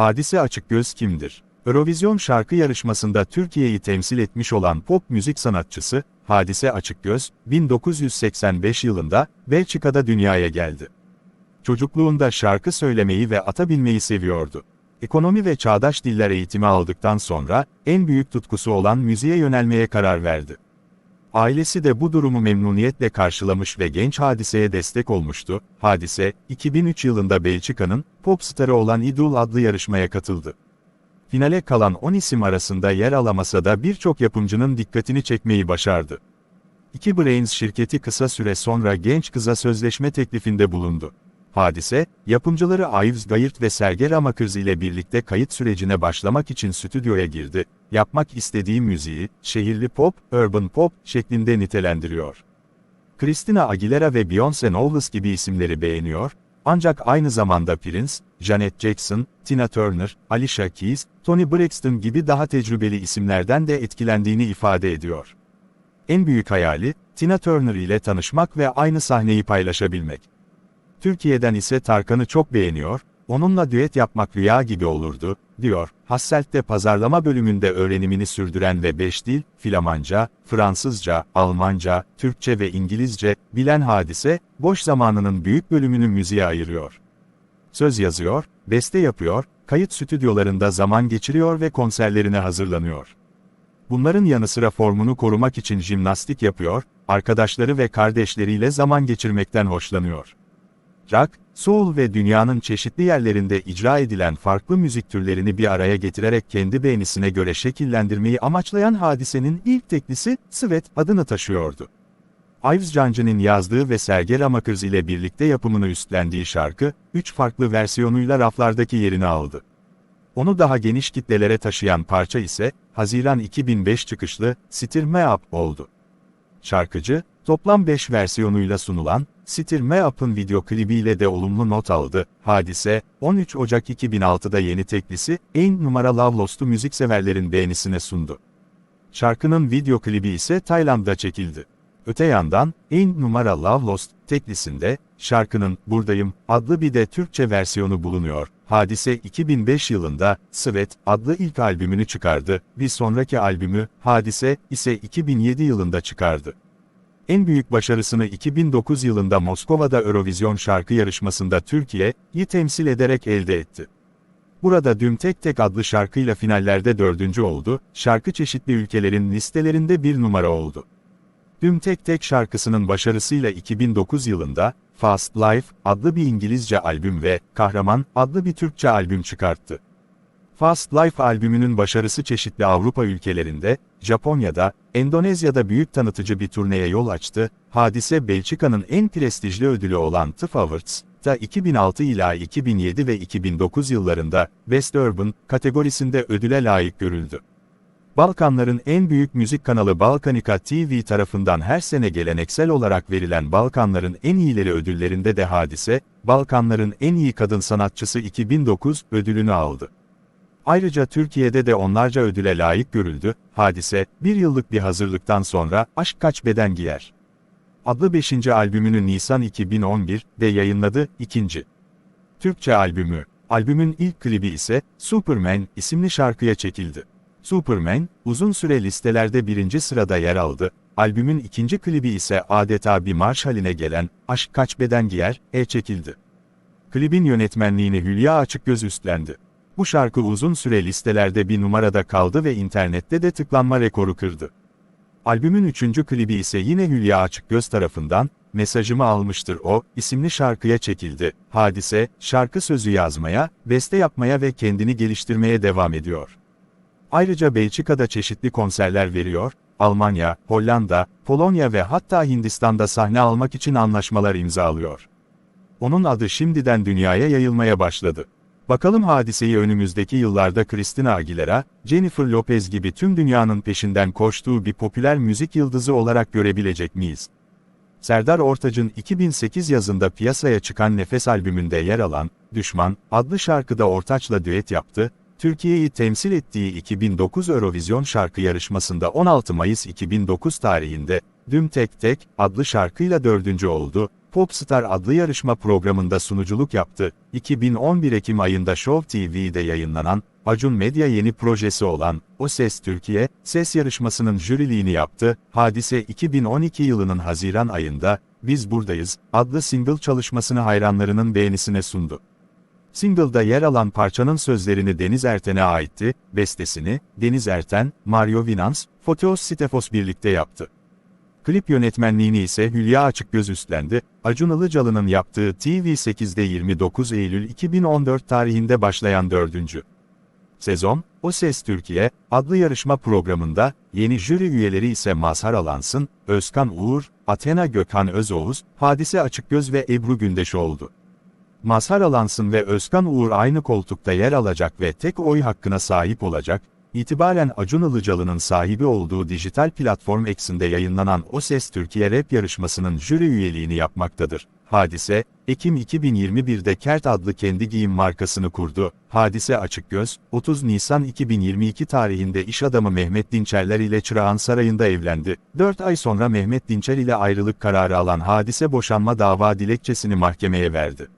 Hadise Açıkgöz kimdir? Eurovision şarkı yarışmasında Türkiye'yi temsil etmiş olan pop müzik sanatçısı, Hadise Açıkgöz, 1985 yılında Belçika'da dünyaya geldi. Çocukluğunda şarkı söylemeyi ve ata binmeyi seviyordu. Ekonomi ve çağdaş diller eğitimi aldıktan sonra, en büyük tutkusu olan müziğe yönelmeye karar verdi. Ailesi de bu durumu memnuniyetle karşılamış ve genç Hadise'ye destek olmuştu. Hadise, 2003 yılında Belçika'nın pop starı olan Idol adlı yarışmaya katıldı. Finale kalan 10 isim arasında yer alamasa da birçok yapımcının dikkatini çekmeyi başardı. İki Brains şirketi kısa süre sonra genç kıza sözleşme teklifinde bulundu. Hadise, yapımcıları Ives Gayert ve Sergey Ramakers ile birlikte kayıt sürecine başlamak için stüdyoya girdi. Yapmak istediği müziği, şehirli pop, urban pop şeklinde nitelendiriyor. Christina Aguilera ve Beyoncé Knowles gibi isimleri beğeniyor, ancak aynı zamanda Prince, Janet Jackson, Tina Turner, Alicia Keys, Tony Braxton gibi daha tecrübeli isimlerden de etkilendiğini ifade ediyor. En büyük hayali, Tina Turner ile tanışmak ve aynı sahneyi paylaşabilmek. Türkiye'den ise Tarkan'ı çok beğeniyor, onunla düet yapmak rüya gibi olurdu, diyor. Hasselt'te pazarlama bölümünde öğrenimini sürdüren ve 5 dil, Flamanca, Fransızca, Almanca, Türkçe ve İngilizce, bilen hadise, boş zamanının büyük bölümünü müziğe ayırıyor. Söz yazıyor, beste yapıyor, kayıt stüdyolarında zaman geçiriyor ve konserlerine hazırlanıyor. Bunların yanı sıra formunu korumak için jimnastik yapıyor, arkadaşları ve kardeşleriyle zaman geçirmekten hoşlanıyor rock, soul ve dünyanın çeşitli yerlerinde icra edilen farklı müzik türlerini bir araya getirerek kendi beğenisine göre şekillendirmeyi amaçlayan hadisenin ilk teklisi, Svet adını taşıyordu. Ives Cancı'nın yazdığı ve Sergey Ramakers ile birlikte yapımını üstlendiği şarkı, üç farklı versiyonuyla raflardaki yerini aldı. Onu daha geniş kitlelere taşıyan parça ise, Haziran 2005 çıkışlı, Stir Me Up oldu. Şarkıcı, toplam 5 versiyonuyla sunulan, Stir Me Up'ın video klibiyle de olumlu not aldı. Hadise, 13 Ocak 2006'da yeni teklisi, en numara Love Lost'u müzikseverlerin beğenisine sundu. Şarkının video klibi ise Tayland'da çekildi. Öte yandan, en numara Love Lost teklisinde, şarkının Buradayım adlı bir de Türkçe versiyonu bulunuyor. Hadise 2005 yılında Svet adlı ilk albümünü çıkardı. Bir sonraki albümü Hadise ise 2007 yılında çıkardı. En büyük başarısını 2009 yılında Moskova'da Eurovision şarkı yarışmasında Türkiye'yi temsil ederek elde etti. Burada Düm Tek Tek adlı şarkıyla finallerde dördüncü oldu, şarkı çeşitli ülkelerin listelerinde bir numara oldu. Düm Tek Tek şarkısının başarısıyla 2009 yılında, Fast Life adlı bir İngilizce albüm ve Kahraman adlı bir Türkçe albüm çıkarttı. Fast Life albümünün başarısı çeşitli Avrupa ülkelerinde, Japonya'da, Endonezya'da büyük tanıtıcı bir turneye yol açtı. Hadise Belçika'nın en prestijli ödülü olan TIFF Awards'ta 2006 ila 2007 ve 2009 yıllarında Best Urban kategorisinde ödüle layık görüldü. Balkanların en büyük müzik kanalı Balkanika TV tarafından her sene geleneksel olarak verilen Balkanların en iyileri ödüllerinde de Hadise, Balkanların en iyi kadın sanatçısı 2009 ödülünü aldı. Ayrıca Türkiye'de de onlarca ödüle layık görüldü, hadise, bir yıllık bir hazırlıktan sonra, Aşk Kaç Beden Giyer. Adlı 5. albümünü Nisan 2011'de yayınladı, ikinci. Türkçe albümü. Albümün ilk klibi ise, Superman isimli şarkıya çekildi. Superman, uzun süre listelerde birinci sırada yer aldı, albümün ikinci klibi ise adeta bir marş haline gelen, Aşk Kaç Beden Giyer, e çekildi. Klibin yönetmenliğini Hülya Açıkgöz üstlendi. Bu şarkı uzun süre listelerde bir numarada kaldı ve internette de tıklanma rekoru kırdı. Albümün üçüncü klibi ise yine Hülya Açıkgöz tarafından, Mesajımı Almıştır O, isimli şarkıya çekildi. Hadise, şarkı sözü yazmaya, beste yapmaya ve kendini geliştirmeye devam ediyor. Ayrıca Belçika'da çeşitli konserler veriyor, Almanya, Hollanda, Polonya ve hatta Hindistan'da sahne almak için anlaşmalar imzalıyor. Onun adı şimdiden dünyaya yayılmaya başladı. Bakalım hadiseyi önümüzdeki yıllarda Christina Aguilera, Jennifer Lopez gibi tüm dünyanın peşinden koştuğu bir popüler müzik yıldızı olarak görebilecek miyiz? Serdar Ortaç'ın 2008 yazında piyasaya çıkan Nefes albümünde yer alan, Düşman, adlı şarkıda Ortaç'la düet yaptı, Türkiye'yi temsil ettiği 2009 Eurovision şarkı yarışmasında 16 Mayıs 2009 tarihinde, Düm Tek Tek adlı şarkıyla dördüncü oldu. Popstar adlı yarışma programında sunuculuk yaptı. 2011 Ekim ayında Show TV'de yayınlanan, Acun Medya yeni projesi olan O Ses Türkiye, ses yarışmasının jüriliğini yaptı. Hadise 2012 yılının Haziran ayında, Biz Buradayız, adlı single çalışmasını hayranlarının beğenisine sundu. Single'da yer alan parçanın sözlerini Deniz Erten'e aitti, bestesini, Deniz Erten, Mario Winans, Fotios Stefos birlikte yaptı. Klip yönetmenliğini ise Hülya Açıkgöz üstlendi, Acun Ilıcalı'nın yaptığı TV8'de 29 Eylül 2014 tarihinde başlayan dördüncü sezon, O Ses Türkiye, adlı yarışma programında, yeni jüri üyeleri ise Mazhar Alansın, Özkan Uğur, Athena Gökhan Özoğuz, Hadise Açıkgöz ve Ebru Gündeş oldu. Mazhar Alansın ve Özkan Uğur aynı koltukta yer alacak ve tek oy hakkına sahip olacak, itibaren Acun Ilıcalı'nın sahibi olduğu dijital platform X'inde yayınlanan O Ses Türkiye Rap yarışmasının jüri üyeliğini yapmaktadır. Hadise, Ekim 2021'de Kert adlı kendi giyim markasını kurdu. Hadise Açıkgöz, 30 Nisan 2022 tarihinde iş adamı Mehmet Dinçerler ile Çırağan Sarayı'nda evlendi. 4 ay sonra Mehmet Dinçer ile ayrılık kararı alan Hadise boşanma dava dilekçesini mahkemeye verdi.